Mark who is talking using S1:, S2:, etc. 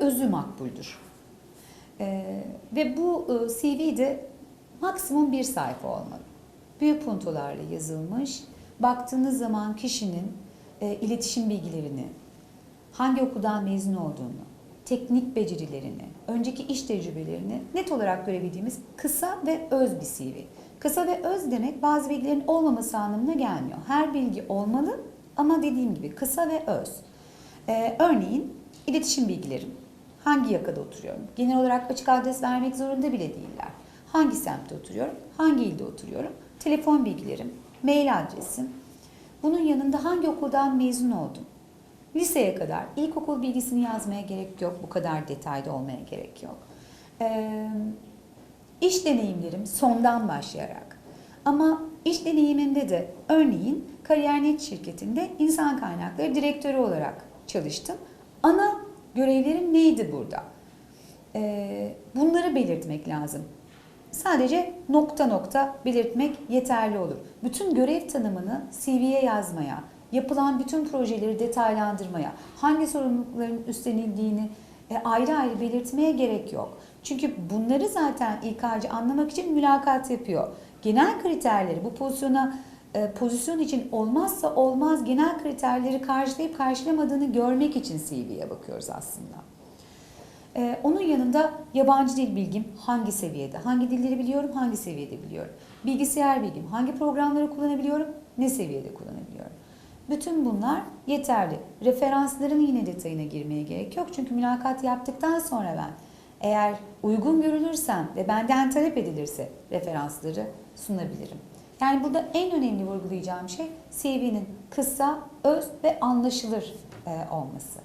S1: özü makbuldür. Ee, ve bu e, CV de maksimum bir sayfa olmalı. Büyük puntolarla yazılmış. Baktığınız zaman kişinin e, iletişim bilgilerini, hangi okuldan mezun olduğunu, teknik becerilerini, önceki iş tecrübelerini net olarak görebildiğimiz kısa ve öz bir CV. Kısa ve öz demek bazı bilgilerin olmaması anlamına gelmiyor. Her bilgi olmalı ama dediğim gibi kısa ve öz. Ee, örneğin iletişim bilgilerim. Hangi yakada oturuyorum? Genel olarak açık adres vermek zorunda bile değiller. Hangi semtte oturuyorum? Hangi ilde oturuyorum? Telefon bilgilerim, mail adresim. Bunun yanında hangi okuldan mezun oldum? Liseye kadar ilkokul bilgisini yazmaya gerek yok. Bu kadar detaylı olmaya gerek yok. Ee, iş deneyimlerim sondan başlayarak. Ama iş deneyiminde de örneğin Kariyer.net şirketinde insan kaynakları direktörü olarak çalıştım. Ana görevlerim neydi burada? Ee, bunları belirtmek lazım. Sadece nokta nokta belirtmek yeterli olur. Bütün görev tanımını CV'ye yazmaya, yapılan bütün projeleri detaylandırmaya, hangi sorumlulukların üstlenildiğini e, ayrı ayrı belirtmeye gerek yok. Çünkü bunları zaten İK'cı anlamak için mülakat yapıyor. Genel kriterleri bu pozisyona e, pozisyon için olmazsa olmaz genel kriterleri karşılayıp karşılamadığını görmek için CV'ye bakıyoruz aslında. Ee, onun yanında yabancı dil bilgim hangi seviyede, hangi dilleri biliyorum, hangi seviyede biliyorum. Bilgisayar bilgim, hangi programları kullanabiliyorum, ne seviyede kullanabiliyorum. Bütün bunlar yeterli. Referansların yine detayına girmeye gerek yok. Çünkü mülakat yaptıktan sonra ben eğer uygun görülürsem ve benden talep edilirse referansları sunabilirim. Yani burada en önemli vurgulayacağım şey CV'nin kısa, öz ve anlaşılır e, olması.